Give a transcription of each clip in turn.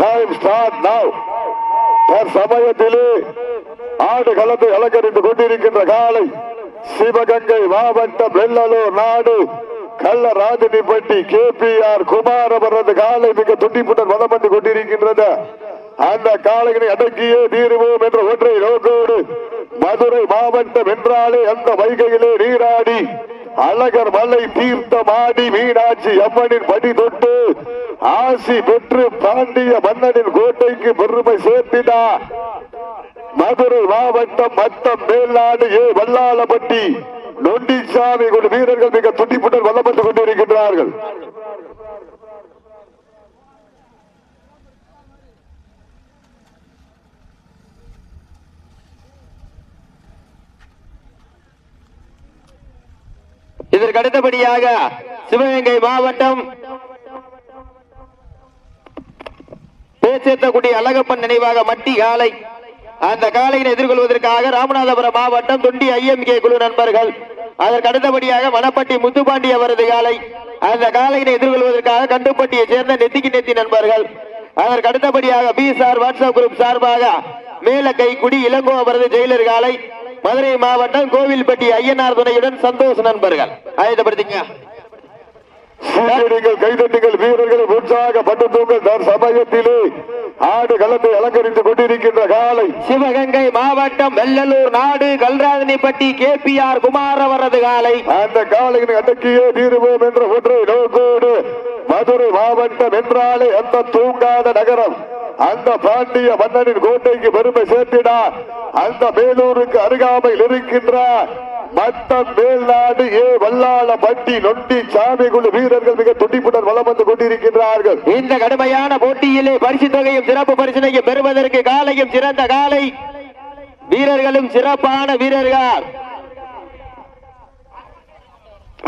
Time start now தற்சமயத்திலே ஆடு களத்தை அலங்கரித்துக் கொண்டிருக்கின்ற காலை சிவகங்கை மாவட்டம் வெள்ளலூர் நாடு. Kallarajinipatti K P R Kumar அவரது காலை மிக துண்டிப்புடன் வதம் வந்து கொண்டிருக்கின்றது. அந்த காலையினை அடக்கியே தீருவோம் என்ற ஒன்றை நோக்கோடு மதுரை மாவட்டம் என்றாலே அந்த வைகையிலே நீராடி அழகர் மலை தீர்த்தமாடி மீனாட்சி அம்மனின் படி தொட்டு ஆசி பெற்று பாண்டிய மன்னனின் கோட்டைக்கு பெருமை சேர்த்தினார் மதுரை மாவட்டம் மத்தம் மேல்நாடு ஏ வல்லாளப்பட்டி நொண்டிசாமி கொண்டு வீரர்கள் மிக துண்டிப்புடன் வல்லம் கொண்டிருக்கின்றார்கள். இதற்கு அடுத்தபடியாக சிவகங்கை மாவட்டம் பேச்சேத்தக்குடி அழகப்பன் நினைவாக மட்டி காலை. அந்த காலையினை எதிர்கொள்வதற்காக ராமநாதபுரம் மாவட்டம் தொண்டி ஐஎம்கே குழு நண்பர்கள். அதற்கு அடுத்தபடியாக மணப்பட்டி முத்துப்பாண்டி அவரது காலை. அந்த காலையினை எதிர்கொள்வதற்காக கண்டுப்பட்டியை சேர்ந்த நெத்திக்கு நெத்தி நண்பர்கள். அதற்கு அடுத்தபடியாக பி சார் வாட்ஸ்அப் குரூப் சார்பாக மேல கைக்குடி இளங்கோ அவரது ஜெயிலர் காலை. மதுரை மாவட்டம் கோவில்பட்டி ஐயனார் துணையுடன் சந்தோஷ் நண்பர்கள். ஆயத்தப்படுத்திங்க சீக்கிரங்கள் கைதட்டுங்கள் வீரர்களை உற்சாகப்படுத்துங்கள். தன் சமயத்திலே ஆடு களத்தை அலங்கரித்துக் கொண்டிருக்கின்ற காலை. சிவகங்கை மாவட்டம் வெள்ளலூர் நாடு Kalrathanipatti K P R Kumar அவரது காலை. அந்த காலையினை அடக்கியே தீருவோம் என்ற ஒன்றை நோக்கோடு மதுரை மாவட்டம் என்றாலே அந்த தூங்காத நகரம். அந்த பாண்டிய மன்னனின் கோட்டைக்கு பெருமை சேர்த்தினார் அந்த மேலூருக்கு அருகாமையில் இருக்கின்ற மத்தம் மேல்நாடு ஏ வல்லாள பட்டி நொண்டி சாமி குழு வீரர்கள் மிக துடிப்புடன் வளம் வந்து கொண்டிருக்கின்றார்கள். இந்த கடுமையான போட்டியிலே பரிசு தொகையும் சிறப்பு பரிசனையும் பெறுவதற்கு காலையும் சிறந்த காலை. வீரர்களும் சிறப்பான வீரர்கள்.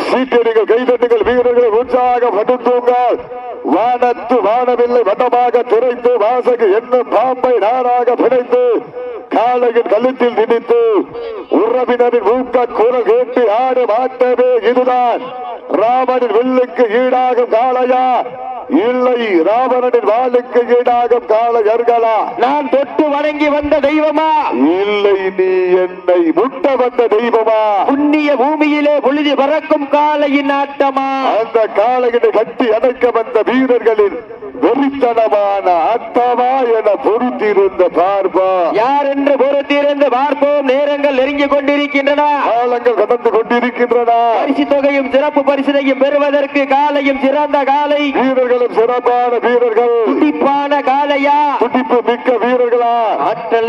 சீட்டடிகள் கைதட்டுகள் வீரர்களை உற்சாகப்படுத்துங்கள் வானத்து வானவில்லை வட்டமாக துரைத்து வாசகு என்னும் பாம்பை நாராக பிணைத்து காலையின் கழுத்தில் திணித்து உறவினரின் ஊக்க குரல் கேட்டு ஆடு மாட்டவே இதுதான். ராமனின் வில்லுக்கு ஈடாகும் காளையா? இல்லை ராவணனின் வாளுக்கு ஈடாகும் காளையர்களா நான் தொட்டு வணங்கி வந்த தெய்வமா? இல்லை நீ என்னை முட்ட வந்த தெய்வமா? புண்ணிய பூமியிலே பொழுதி பறக்கும் காலையின் ஆட்டமா? அந்த காளையினை கட்டி அணைக்க வந்த வீரர்களின் வெறித்தனமான அத்தமா என பொருத்திருந்த பார்ப்பா. யார் என்று பொறுத்திருந்து பார்ப்போம். நேரங்கள் நெருங்கிக் கொண்டிருக்கின்றன. காலங்கள் கடந்து கொண்டிருக்கின்றன. பரிசு தொகையும் சிறப்பு பரிசினையும் பெறுவதற்கு காலையும் சிறந்த காலை வீரர்களும் சிறப்பான வீரர்கள். துடிப்பான காலையா துடிப்பு மிக்க வீரர்களா.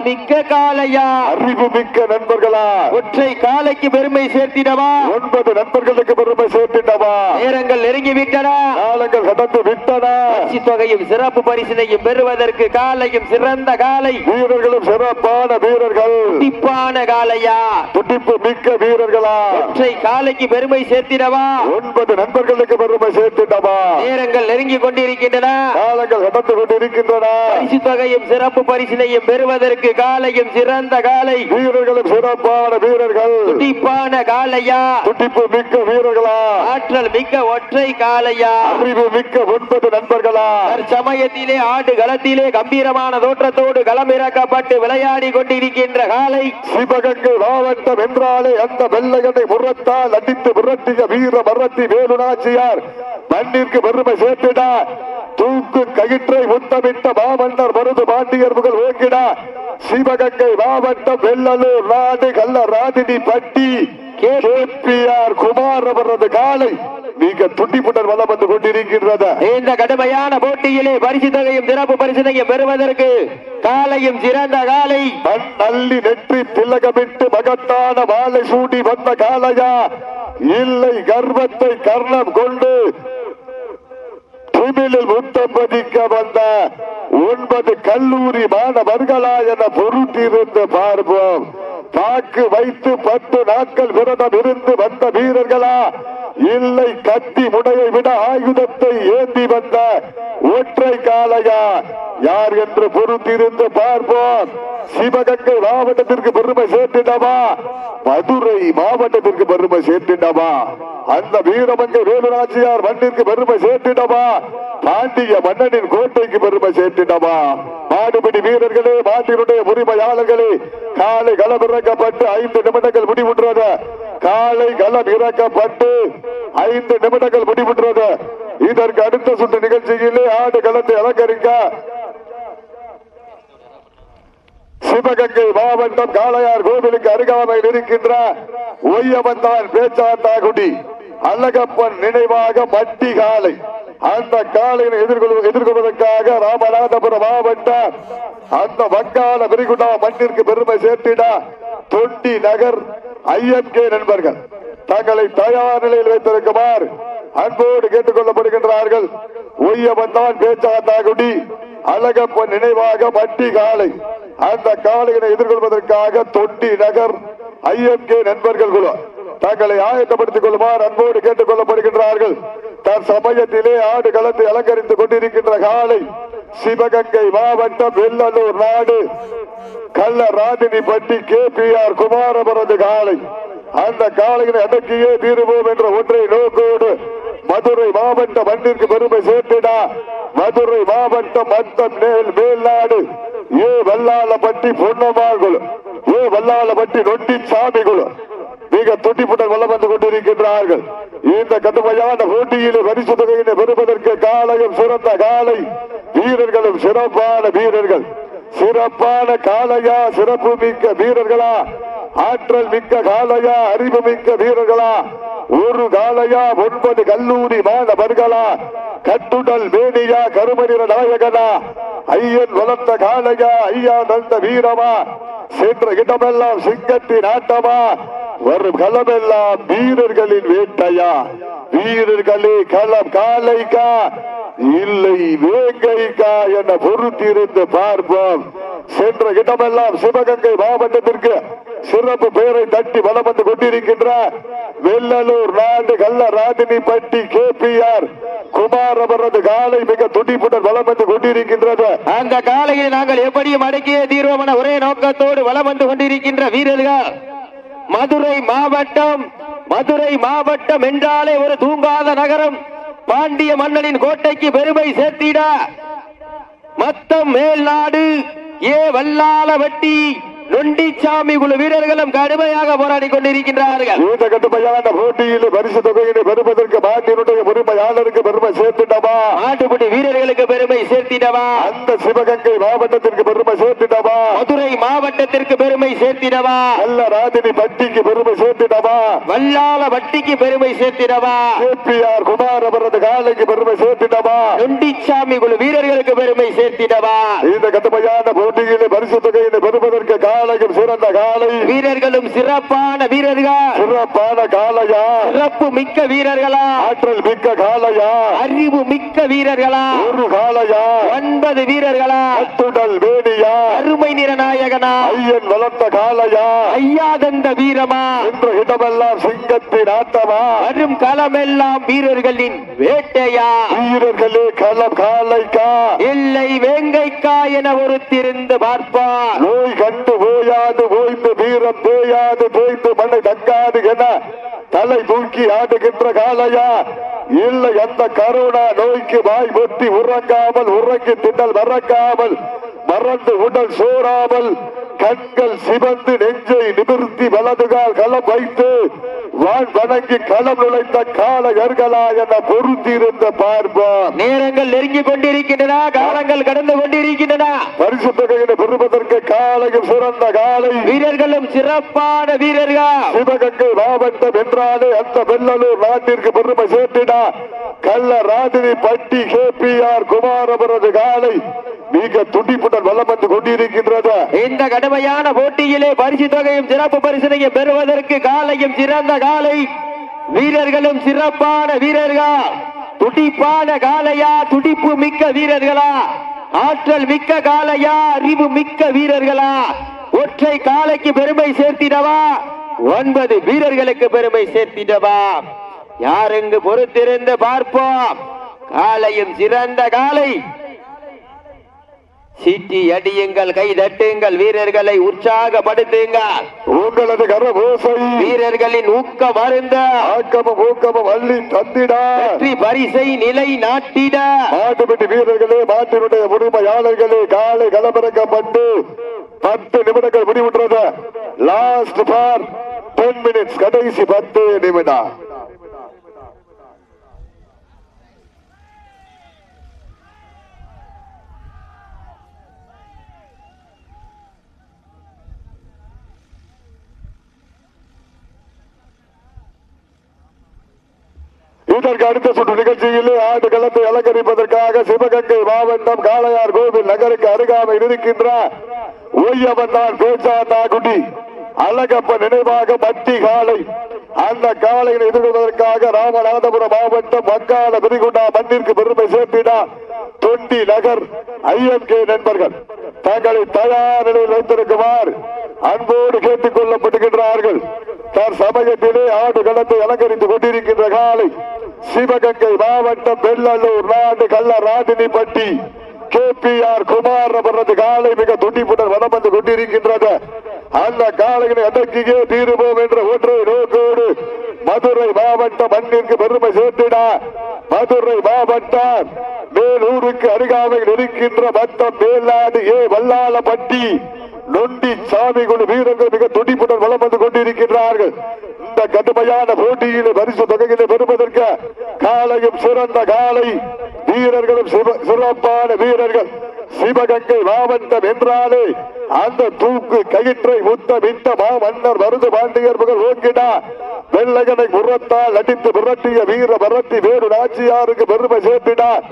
மிக்க காலையா அறிவு மிக்க நண்பர்களா? ஒற்றை காலைக்கு பெருமை சேர்த்திடவா? ஒன்பது நண்பர்களுக்கு பெருமை சேர்த்திட்டவா நேரங்கள் நெருங்கி விட்டன காலங்கள் கடந்து விட்டன. பரிசு தொகையும் சிறப்பு பரிசினையும் பெறுவதற்கு காலையும் சிறந்த காலை வீரர்களும் சிறப்பான வீரர்கள். துடிப்பான காலையா துடிப்பு மிக்க வீரர்களா? ஒற்றை காலைக்கு பெருமை சேர்த்திடவா? ஒன்பது நண்பர்களுக்கு பெருமை சேர்த்திட்டவா நேரங்கள் நெருங்கி கொண்டிருக்கின்றன. காலங்கள் கடந்து கொண்டிருக்கின்றன. பரிசு தொகையும் சிறப்பு பரிசினையும் பெறுவதற்கு காலையும் சிறந்த காலை. வீரர்களும் சிறப்பான வீரர்கள். துடிப்பான காலையா? துடிப்பு மிக்க வீரர்களா? ஆற்றல் மிக்க ஒற்றை காலையா? அறிவு மிக்க ஒன்பது நண்பர்களா? தற்சமயத்திலே ஆடு களத்திலே கம்பீரமான தோற்றத்தோடு களமிறக்கப்பட்டு விளையாடி கொண்டிருக்கின்ற காலை. சிவகங்கை மாவட்டம் என்றாலே அந்த வெள்ளையனை முரத்தால் அடித்து விரட்டிய வீர மரத்தி வேலுநாச்சியார். மண்ணிற்கு பெருமை சேர்த்தினார் தூக்கு கயிற்றை முத்தமிட்ட மாமன்னர் மருது பாண்டியர் புகழ் ஓங்கினார் சிவகங்கை மாவட்டம் வெள்ளலூர் நாடு கள்ள ராதினி பட்டி கேபிஆர் குமார் அவரது காலை மிக துண்டிப்புடன் வலம் வந்து கொண்டிருக்கின்றது. இந்த கடுமையான போட்டியிலே பரிசு தொகையும் சிறப்பு பரிசினையும் பெறுவதற்கு காலையும் சிறந்த காலை. மண் அள்ளி நெற்றி திலகமிட்டு மகத்தான வாழை சூடி வந்த காளையா? இல்லை கர்வத்தை கர்ணம் கொண்டு திமிழில் முத்தம்பதிக்க வந்த ஒன்பது கல்லூரி மாணவர்களா என பொருட்டிருந்து பார்ப்போம். தாக்கு வைத்து பத்து நாட்கள் விரதம் இருந்து வந்த வீரர்களா? இல்லை கத்தி முனையை விட ஆயுதத்தை ஏந்தி வந்த ஒற்றை காலையா யார் என்று பொறுத்திருந்து பார்ப்போம். சிவகங்கை மாவட்டத்திற்கு பெருமை சேர்த்திடவா? மதுரை மாவட்டத்திற்கு பெருமை சேர்த்திடவா? அந்த வீரமங்கை வேலுராஜியார் மண்ணிற்கு பெருமை சேர்த்திடவா? பாண்டிய மன்னனின் கோட்டைக்கு பெருமை சேர்த்திடவா? மாடுபிடி வீரர்களே மாட்டினுடைய உரிமையாளர்களே காலை களம் இறக்கப்பட்டு ஐந்து நிமிடங்கள் முடிவுற்றது. காலை களம் இறக்கப்பட்டு ஐந்து நிமிடங்கள் முடிவுற்றது. இதற்கு அடுத்த சுற்று நிகழ்ச்சியிலே ஆடு களத்தை அலங்கரிக்க சிவகங்கை மாவட்டம் காளையார் கோவிலுக்கு அருகாமையில் இருக்கின்ற ஒய்யவந்தான் பேச்சாத்தாகுடி அழகப்பன் நினைவாக மட்டி காலை அந்த காலையை எதிர்கொள் எதிர்கொள்வதற்காக ராமநாதபுரம் மாவட்டம் அந்த வங்காள விரிகுண்டா மண்ணிற்கு பெருமை சேர்த்திட தொண்டி நகர் ஐஎம்கே நண்பர்கள். தங்களை தயார் நிலையில் வைத்திருக்குமாறு அன்போடு கேட்டுக் கொள்ளப்படுகின்றார்கள் ஒய்யவந்தான் பேச்சாத்தாகுடி. அழகப்பன் நினைவாக மட்டி காலை அந்த காலையினை எதிர்கொள்வதற்காக தொண்டி நகர் ஐஎம்கே நண்பர்கள் குழு. தங்களை ஆயத்தப்படுத்திக் கொள்ளுமாறு அன்போடு கேட்டுக் கொள்ளப்படுகின்றார்கள். தன் சமயத்திலே ஆடு களத்தை அலங்கரித்துக் கொண்டிருக்கின்ற காலை சிவகங்கை மாவட்டம் வெள்ளலூர் நாடு. கள்ள ராஜினிப்பட்டி கே பி ஆர் குமாரபுரது காலை. அந்த காலையினை அடக்கியே தீருவோம் என்ற ஒன்றை நோக்கோடு மதுரை மாவட்ட மண்ணிற்கு பெருமை சேர்த்திடா. மதுரை மாவட்டம் மத்தம் மேல் மேல்நாடு. ஏ வல்லாளப்பட்டி குழு ஏ வல்லாளப்பட்டி நொண்டி குழு மிக துண்டிப்புடன் வளம் வந்து கொண்டிருக்கின்றார்கள். இந்த கடுமையான போட்டியிலே பரிசு தொகையினை பெறுவதற்கு காலையும் சிறந்த காலை. வீரர்களும் சிறப்பான வீரர்கள். சிறப்பான காலையா சிறப்பு மிக்க வீரர்களா? ஆற்றல் மிக்க காலையா அறிவு மிக்க வீரர்களா? ஒரு காலையா ஒன்பது கல்லூரி மாணவர்களா? கட்டுடல் மேனியா கருமநிற நாயகனா? ஐயன் வளர்த்த காலையா ஐயா நந்த வீரமா? சென்ற இடமெல்லாம் சிங்கத்தின் ஆட்டமா? வரும் களமெல்லாம் வீரர்களின் வேட்டையா? வீரர்களே களம் காலைக்கா? இல்லை வேங்கைக்கா என பொறுத்திருந்து பார்ப்போம். சென்ற இடமெல்லாம் சிவகங்கை மாவட்டத்திற்கு சிறப்பு பெயரை தட்டி வளம் வந்து கொண்டிருக்கின்ற வெள்ளலூர் நாடு Kallarajinipatti K P R Kumar அவரது காலை மிக துடிப்புடன் வளம் வந்து கொண்டிருக்கின்றது. அந்த காலையை நாங்கள் எப்படியும் அடக்கிய தீர்வமான ஒரே நோக்கத்தோடு வளம் வந்து கொண்டிருக்கின்ற வீரர்கள். மதுரை மாவட்டம் மதுரை மாவட்டம் என்றாலே ஒரு தூங்காத நகரம். பாண்டிய மன்னனின் கோட்டைக்கு பெருமை சேர்த்திட. மத்தம் மேல்நாடு ஏ வல்லால வட்டி நொண்டிச்சாமி குழு வீரர்களும் கடுமையாக போராடி கொண்டிருக்கின்றார்கள். இந்த கட்டுமையான போட்டியில் பரிசு தொகையினை பெறுவதற்கு மாட்டினுடைய உரிமையாளருக்கு பெருமை சேர்த்துட்டமா ஆட்டுக்குட்டி வீரர்களுக்கு பெருமை சேர்த்திடவா? அந்த சிவகங்கை மாவட்டத்திற்கு பெருமை சேர்த்துட்டமா மதுரை மாவட்டத்திற்கு பெருமை சேர்த்திடவா? நல்ல ராஜினி பட்டிக்கு பெருமை சேர்த்துட்டமா வல்லால வட்டிக்கு பெருமை சேர்த்திடவா? கேபிஆர் குமார் அவரது காலைக்கு பெருமை நொண்டிச்சாமி குழு வீரர்களுக்கு பெருமை சேர்த்திடவா? இந்த கட்டுமையான போட்டியில் பரிசு தொகையினை பெறுவதற்கு காலையும் சிறந்த காலை வீரர்களும் சிறப்பான வீரர்கள்? சிறப்பான காலையா சிறப்பு மிக்க வீரர்களா? ஆற்றல் மிக்க காலையா அறிவு மிக்க வீரர்களா? ஒரு காலையா ஒன்பது வீரர்களா? கட்டுடல் வேணியா அருமை நிறநாயகனா ஐயன் வளர்த்த காலையா ஐயாதந்த வீரமா? என்ற இடமெல்லாம் சிங்கத்தின் ஆட்டமா? வரும் களமெல்லாம் வீரர்களின் வேட்டையா? வீரர்களே களம் காலைக்கா இல்லை வேங்கைக்கா என ஒருத்திருந்து பார்ப்பார். நோய் கண்டு ஓயாது ஓய்ந்து வீரம் தேயாது தேய்ந்து மண்ணை தங்காது என தலை தூக்கி ஆடுகின்ற காலையா இல்லை அந்த கரோனா நோய்க்கு வாய் பொத்தி உறங்காமல் உறங்கி திண்டல் மறக்காமல் மறந்து உடல் சோறாமல் கண்கள் சிவந்து நெஞ்சை நிமிர்த்தி வலதுகால் களம் வைத்து வான் வணங்கி களம் நுழைந்த காலையர்களா என பொருத்தியிருந்த பார்ப்போம் நேரங்கள் நெருங்கி கொண்டிருக்கின்றன காலங்கள் கடந்து கொண்டிருக்கின்றன. பரிசு தொகையினை பெறுவதற்கு காலையும் சிறந்த காலை. வீரர்களும் சிறப்பான வீரர்கள். சிவகங்கை மாவட்டம் என்றாலே அந்த வெள்ளலூர் நாட்டிற்கு பெருமை சேர்த்திடா. கள்ள ராஜினி பட்டி கே பி ஆர் குமார் அவரது காலை. மிக துடிப்புடன் வலம் வந்து கொண்டிருக்கின்றது. இந்த கடுமையான போட்டியிலே பரிசு தொகையும் சிறப்பு பரிசனையும் பெறுவதற்கு காலையும் சிறந்த காலை. வீரர்களும் சிறப்பான வீரர்கள்? துடிப்பான காலையா? துடிப்பு மிக்க வீரர்களா? ஆற்றல் மிக்க காலையா? அறிவு மிக்க வீரர்களா? ஒற்றை காலைக்கு பெருமை சேர்த்திடவா? ஒன்பது வீரர்களுக்கு பெருமை சேர்த்திடவா? யாருங்கு பொறுத்திருந்து பார்ப்போம். காலையும் சிறந்த காலை. சீட்டி அடியுங்கள் கை தட்டுங்கள் வீரர்களை உற்சாகப்படுத்துங்கள். உங்களது கரபூசை. வீரர்களின் ஊக்கம் அருந்த. ஆக்கமும் ஊக்கமும் அள்ளி தந்திடா. வெற்றி பரிசை நிலை நாட்டிட. மாட்டுப்பட்டி வீரர்களே மாட்டினுடைய உரிமையாளர்களே காலை களமிறக்கப்பட்டு பத்து நிமிடங்கள் முடிவுற்றது. லாஸ்ட் பார் டென் மினிட்ஸ் கடைசி பத்து நிமிடம். இதற்கு அடுத்த சுற்று நிகழ்ச்சியில் ஆண்டு களத்தை அலங்கரிப்பதற்காக சிவகங்கை மாவட்டம் காளையார் கோவில் நகருக்கு அருகாமையில் இருக்கின்ற ஒய்யவந்தான் பேச்சாண்டா குடி அழகப்ப நினைவாக மட்டி காளை. அந்த காளையை எதிர்கொள்வதற்காக ராமநாதபுரம் மாவட்டம் வங்காள விரிகுண்டா மண்ணிற்கு பெருமை சேர்த்தினா தொண்டி நகர் ஐஎம்கே நண்பர்கள். தங்களை தயார் நிலையில் வைத்திருக்குமாறு அன்போடு கேட்டுக் கொள்ளப்படுகின்றார்கள். தன் சமயத்திலே ஆடு களத்தை அலங்கரித்துக் கொண்டிருக்கின்ற காலை சிவகங்கை மாவட்டம் வெள்ளலூர் நாடு Kallarajinipatti K P R Kumar அவரது காலை மிக துண்டிப்புடன் வலம் வந்து கொண்டிருக்கின்றது. அந்த காலைகளை அடக்கியே தீருவோம் என்ற ஒற்றை நோக்கோடு மதுரை மாவட்ட மண்ணிற்கு பெருமை சேர்த்திட. மதுரை மாவட்டம் மேலூருக்கு அருகாமையில் இருக்கின்ற மட்டம் மேலாடு ஏ வல்லாளப்பட்டி. நொண்டி சாமி குழு வீரர்கள் மிக துடிப்புடன் வளம் வந்து கொண்டிருக்கின்றார்கள். இந்த கடுமையான போட்டியிலே பரிசு தொகையிலே பெறுவதற்கு காலையும் சிறந்த காலை வீரர்களும் சிறப்பான வீரர்கள். சிவகங்கை மாவட்டம் என்றாலே அந்த தூக்கு கயிற்றை முத்தமிட்ட மாமன்னர் மருது பாண்டியர் புகழ் ஓங்கினா வெள்ளகனை முரத்தால் அடித்து புரட்டிய வீர பரட்டி வேறு நாச்சியாருக்கு பெருமை சேர்த்தினார்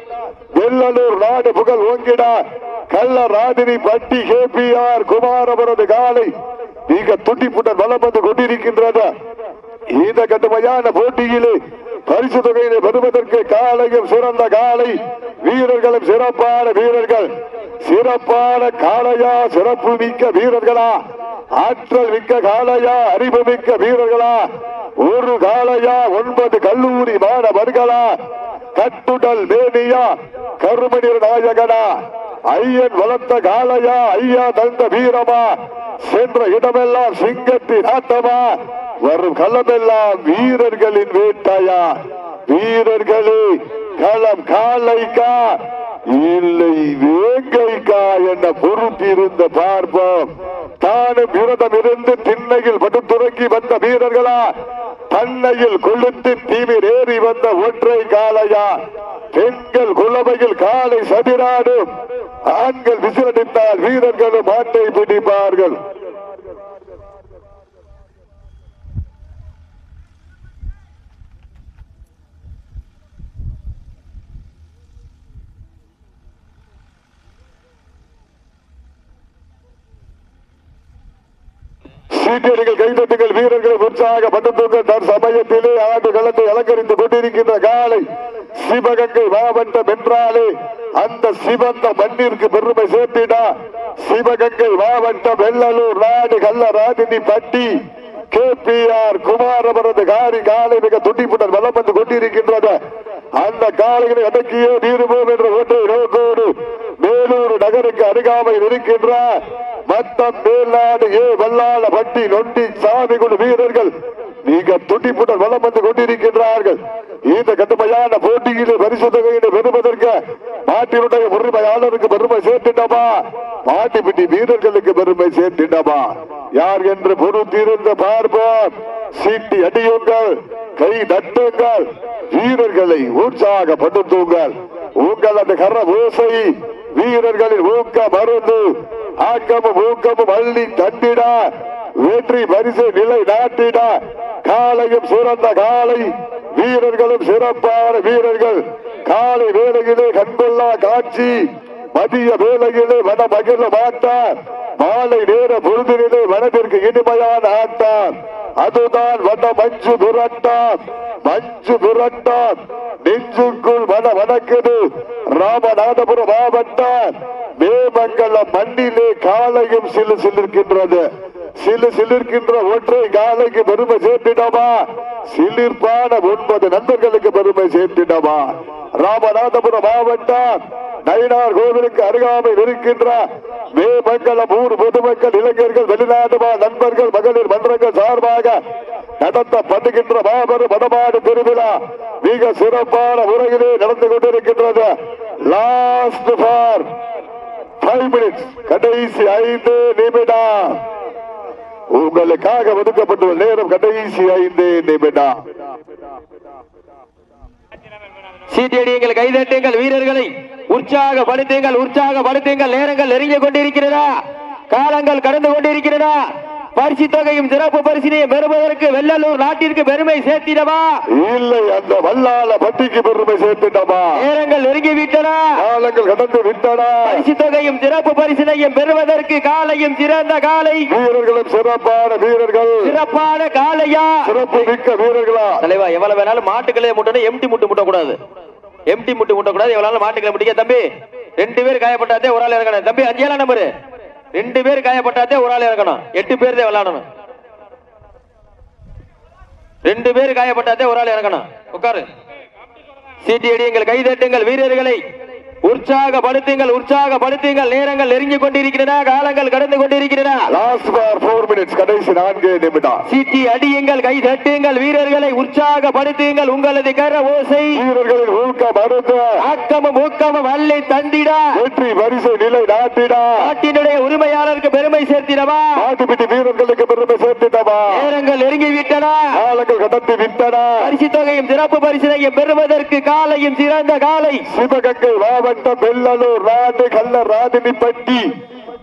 வெள்ளலூர் நாடு புகழ் ஓங்கினார் கள்ள ராதினி பட்டி கேபிஆர் குமாரபுரது காலை மிக துண்டிப்புடன் வலம் வந்து கொண்டிருக்கின்றது இந்த கடுமையான போட்டியிலே பரிசு தொகையினை பெறுவதற்கு காலையும் சிறந்த காலை வீரர்களும் சிறப்பான வீரர்கள். சிறப்பான காளையா சிறப்பு மிக்க வீரர்களா? ஆற்றல் மிக்க காளையா அறிவு மிக்க வீரர்களா? ஒரு காளையா ஒன்பது கல்லூரி மாணவர்களா? கட்டுடல் மேனியா கருமணி நாயகனா? ஐயன் வளர்த்த காளையா ஐயா தந்த வீரமா? சென்ற இடமெல்லாம் சிங்கத்தின் ஆட்டமா? வரும் களமெல்லாம் வீரர்களின் வேட்டையா? வீரர்களே களம் காலைக்கா இல்லை வேங்கைக்கா என்ற பொறுத்திருந்த பார்ப்போம். தானும் விரதம் இருந்து திண்ணையில் படுத்துறங்கி வந்த வீரர்களா? தன்னையில் கொளுத்து தீவிர ஏறி வந்த ஒற்றை காலையா பெண்கள் குலவையில் காலை சதிராடும் ஆண்கள் விசிலடித்தால் வீரர்களும் மாட்டை பிடிப்பார்கள். சீட்டியர்கள் கைதட்டுங்கள் வீரர்கள் உற்சாக பட்டத்துங்கள் தன் சமயத்திலே ஆண்டு களத்தை அலங்கரித்துக் கொண்டிருக்கின்ற காலை சிவகங்கை மாவட்டம் என்றாலே அந்த சிவந்த மண்ணிற்கு பெருமை சேர்த்திடா. சிவகங்கை மாவட்டம் வெள்ளலூர் நாடு கள்ளராஜினி பட்டி. கே பி ஆர் குமார் அவரது காரி காலை மிக துண்டிப்புடன் வலம் வந்து கொண்டிருக்கின்றது. அந்த காலைகளை அடக்கியே தீருவோம் என்ற ஓட்டை நோக்கோடு மேலூர் நகருக்கு அருகாமையில் இருக்கின்ற மத்தம் மேலாடு ஏ வல்லாள பட்டி நொண்டி சாமி குழு வீரர்கள் மிக துடிப்புடன் வளம் வந்து கொண்டிருக்கின்றார்கள். இந்த கடுமையான போட்டியிலே பரிசு தொகையினை பெறுவதற்கு நாட்டினுடைய உரிமையாளருக்கு பெருமை சேர்த்திட்டமா? மாட்டுப்பிட்டி வீரர்களுக்கு பெருமை சேர்த்திட்டமா? யார் என்று பொறுத்திருந்து பார்ப்போம். சீட்டி அடியுங்கள் கை தட்டுங்கள் வீரர்களை உற்சாகப்படுத்துங்கள். உங்களது கர ஓசை வீரர்களின் ஊக்க மருந்து ஆக்கமும் ஊக்கமும் அள்ளி தந்திட வெற்றி பரிசு நிலை நாட்டிட காலையும் சிறந்த காலை வீரர்களும் சிறப்பான வீரர்கள். காலை வேலையிலே கண்கொள்ளா காட்சி மதிய வேலையிலே மன மகிழ மாட்டார். மாலை நேர பொழுதிலே மனதிற்கு இனிமையான ஆட்டம். அதுதான் வட மஞ்சு புரட்டாம் மஞ்சு புரட்டாம் நெஞ்சுக்குள் வன வணக்குது ராமநாதபுரம் மாவட்டம். மேமங்கலம் மண்ணிலே காலையும் சிலு சிலிர்க்கின்றது. சிலு சிலிர்க்கின்ற ஒற்றை காலைக்கு பெருமை சேர்த்திடமா சிலிர்ப்பான ஒன்பது நண்பர்களுக்கு பெருமை சேர்த்திடமா ராமநாதபுரம் மாவட்டம். நயினார் கோவிலுக்கு அருகாமையில் இருக்கின்ற மேமங்கலம் ஊர் பொதுமக்கள் இளைஞர்கள் வெளிநாட்டு நண்பர்கள் மகளிர் மன்றங்கள் சார்பாக நடத்தப்படுகின்ற மாபெரும் வடமாடு திருவிழா மிக சிறப்பான முறையிலே நடந்து கொண்டிருக்கின்றது. லாஸ்ட் ஃபார் ஃபைவ் மினிட்ஸ் கடைசி ஐந்து நிமிடம். உங்களுக்காக ஒதுக்கப்பட்டுள்ள நேரம் கடைசி ஐந்து நிமிடம். சீட்டியடியுங்கள் கைதட்டுங்கள் வீரர்களை. உற்சாகப்படுத்துங்கள் உற்சாகப்படுத்துங்கள். நேரங்கள் நெருங்கிக் கொண்டிருக்கிறதா? காலங்கள் கடந்து கொண்டிருக்கிறதா? பரிசு தொகையும் சிறப்பு பரிசினையும் பெறுவதற்கு வெள்ளலூர் நாட்டிற்கு பெருமை சேர்த்திடவா? இல்லை அந்த வல்லால பட்டிக்கு பெருமை சேர்த்துட்டமா நேரங்கள் நெருங்கி விட்டன காலங்கள் கடந்து விட்டன பரிசு தொகையும் சிறப்பு பரிசினையும் பெறுவதற்கு காலையும் சிறந்த காலை. வீரர்களும் சிறப்பான வீரர்கள். சிறப்பான காலையா? சிறப்பு மிக்க வீரர்களா? தலைவா எவ்வளவு வேணாலும் மாட்டுக்களே முட்டணும் எம்டி முட்டு முட்டக்கூடாது. எம்டி முட்டு முட்டக்கூடாது எவ்வளவு நாளும் மாட்டுக்களை தம்பி. ரெண்டு பேர் காயப்பட்டாதே ஒரு ஆள் இறக்கணும். தம்பி அஞ்சேலாம் நம்பரு? ரெண்டு பேர் காயப்பட்டாதே ஒரு ஆள் இறக்கணும். எட்டு பேர் தான் விளையாடணும். ரெண்டு பேர் காயப்பட்டாதே ஒரு ஆள் இறக்கணும். உட்காரு. சீட்டி அடியுங்கள் கைதட்டுங்கள் வீரர்களை. உற்சாகப்படுத்துங்கள் உற்சாகப்படுத்துங்கள். நேரங்கள் நெருங்கிக் கொண்டிருக்கிறதா காலங்கள் கடந்து கொண்டிருக்கிறதா லாஸ்ட் ஃபார் போர் மினிட்ஸ் கடைசி நான்கு நிமிடம். சீட்டி அடியுங்கள் கை தட்டுங்கள் வீரர்களை உற்சாகப்படுத்துங்கள். உங்களது கர ஓசை வீரர்களின் ஊக்க மருந்து ஆக்கமும் ஊக்கமும் அல்லை தந்திட. வெற்றி பரிசு நிலை நாட்டிட. நாட்டினுடைய உரிமையாளருக்கு பெருமை சேர்த்திடவா? நாட்டுப்பிட்டி வீரர்களுக்கு பெருமை சேர்த்திட்டமா நேரங்கள் நெருங்கி விட்டன காலங்கள் கடந்து விட்டன. பரிசு தொகையும் சிறப்பு பரிசினையும் பெறுவதற்கு காலையும் சிறந்த காலை. சிவகங்கை மாவட்டம் வெள்ளலூர் நாடு கல்ல ராதினிப்பட்டி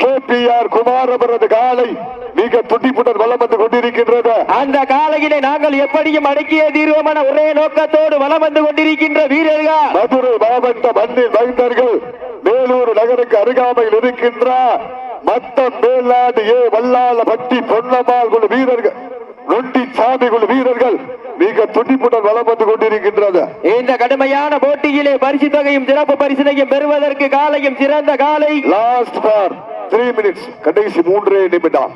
கேபிஆர் குமாரபுரது காலை மிக துடிப்புடன் வலம் வந்து கொண்டிருக்கின்றது. அந்த காலையிலே நாங்கள் எப்படியும் அடக்கிய தீர்வமான ஒரே நோக்கத்தோடு வலம் வந்து கொண்டிருக்கின்ற வீரர்கள். மதுரை மாவட்ட மண்ணில் மைந்தர்கள் வேலூர் நகருக்கு அருகாமையில் இருக்கின்ற மட்டம் மேல்நாடு ஏ வல்லால பட்டி பொன்னம்மாள் குழு வீரர்கள் நொண்டி சாமி குழு வீரர்கள் மிக துடிப்புடன் வலம் வந்து கொண்டிருக்கின்றது. இந்த கடுமையான போட்டியிலே பரிசு தொகையும் சிறப்பு பரிசினையும் பெறுவதற்கு காலையும் சிறந்த காலை. லாஸ்ட் பார் த்ரீ மினிட்ஸ் கடைசி மூன்றே நிமிடம்.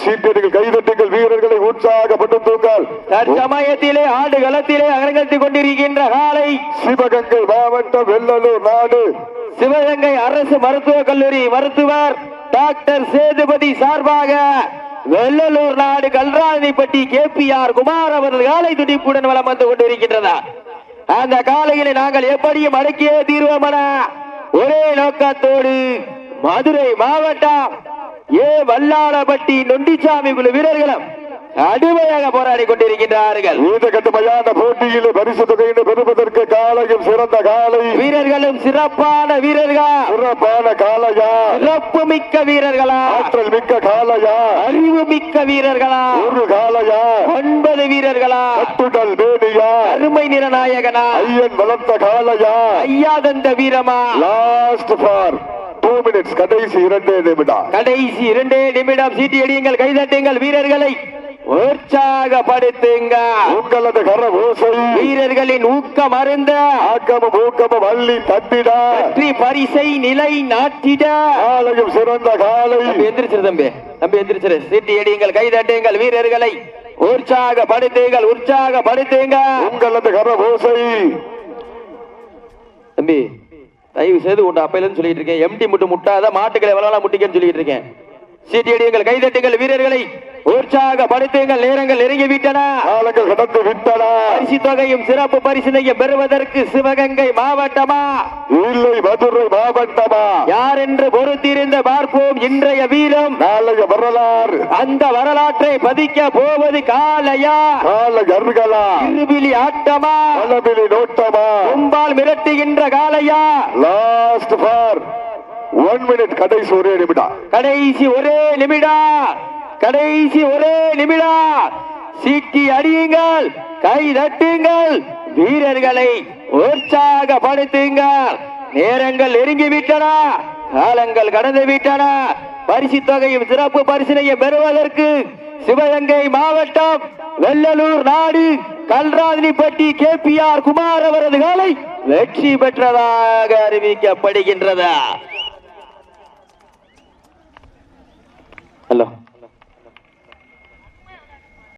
சீட்டர்கள் கைதட்டுங்கள் வீரர்களை உற்சாகப்படுத்துங்கள் தற்சமயத்திலே ஆடு களத்திலே அரங்கத்துக் கொண்டிருக்கின்ற காலை. சிவகங்கை மாவட்டம் வெள்ளலூர் நாடு. சிவகங்கை அரசு மருத்துவக் கல்லூரி மருத்துவர் டாக்டர் சேதுபதி சார்பாக வெள்ளலூர் நாடு Kalranipatti K P R Kumar அவர்கள் காலை துடிப்புடன் வலம் வந்து கொண்டிருக்கின்றனர் அந்த காலையில நாங்கள் எப்படியும் அடக்கியே தீர்வோமன ஒரே நோக்கத்தோடு மதுரை மாவட்டம் ஏ வல்லாளப்பட்டி நொண்டிச்சாமி குழு வீரர்களும் கடுமையாக போராடி கொண்டிருக்கின்றார்கள் இந்த கட்டுமையான போட்டியில் பரிசு தொகையினை பெறுவதற்கு காலையும் சிறந்த காலை. வீரர்களும் சிறப்பான வீரர்கள்? சிறப்பான காலையா? சிறப்பு மிக்க வீரர்களா? ஆற்றல் மிக்க காலையா? அறிவு மிக்க வீரர்களா? ஒரு காலையா? ஒன்பது வீரர்களா? கட்டுடல் மேனியா? அருமை நிறநாயகனா? ஐயன் வளர்த்த காலையா? ஐயாதந்த வீரமா? லாஸ்ட் ஃபார் டூ மினிட்ஸ் கடைசி இரண்டே நிமிடம். கடைசி இரண்டே நிமிடம். சீட்டி அடியுங்கள் கைதட்டுங்கள் வீரர்களை. உற்சாகப்படுத்துங்க. உங்களது கர ஓசை வீரர்களின் ஊக்கம் அருந்த. ஆக்கமும் ஊக்கமும் வெற்றி பரிசை நிலை நாட்டிட. காலையும் சிறந்த காலை. எந்திரிச்சிரு தம்பி. தம்பி எந்திரிச்சிரு. சீட்டி அடியுங்கள் கைதட்டுங்கள் வீரர்களை. உற்சாகப்படுத்துங்கள் உற்சாகப்படுத்துங்க. உங்களது கர ஓசை தம்பி தயவு செய்து உண்டு அப்பையில இருந்து சொல்லிட்டு இருக்கேன். எம்டி முட்டு முட்டாத மாட்டுக்களை எவ்வளவு முட்டிக்கன்னு சொல்லிட்டு இருக்கேன். சீட்டியடியுங்கள் கைதட்டுங்கள் வீரர்களை. உற்சாகப்படுத்துங்கள் நேரங்கள் நெருங்கி விட்டன காலங்கள் கடந்து விட்டன. பரிசு தொகையும் சிறப்பு பரிசினையும் பெறுவதற்கு சிவகங்கை மாவட்டமா? இல்லை மதுரை மாவட்டமா? யார் என்று பொறுத்திருந்து பார்ப்போம் இன்றைய வீரம். நாளைய வரலாறு. அந்த வரலாற்றை பதிக்க போவது காலையா கால அருகலா? இருபிலி ஆட்டமா? பலபிலி நோட்டமா? கும்பால் மிரட்டுகின்ற காலையா லாஸ்ட் ஃபார் ஒன் மினிட் கடைசி ஒரே நிமிடம். கடைசி ஒரே நிமிடம். கடைசி ஒரே நிமிடம் சீட்டி அடியுங்கள் கை தட்டுங்கள் வீரர்களை உற்சாகப்படுத்துங்கள். நேரங்கள் நெருங்கி விட்டன காலங்கள் கடந்து விட்டன பரிசு தொகையும் சிறப்பு பரிசினையும் பெறுவதற்கு சிவகங்கை மாவட்டம் வெள்ளலூர் நாடு Kalrathinipatti K P R Kumar அவரது காலை வெற்றி பெற்றதாக அறிவிக்கப்படுகின்றது. ஹலோ.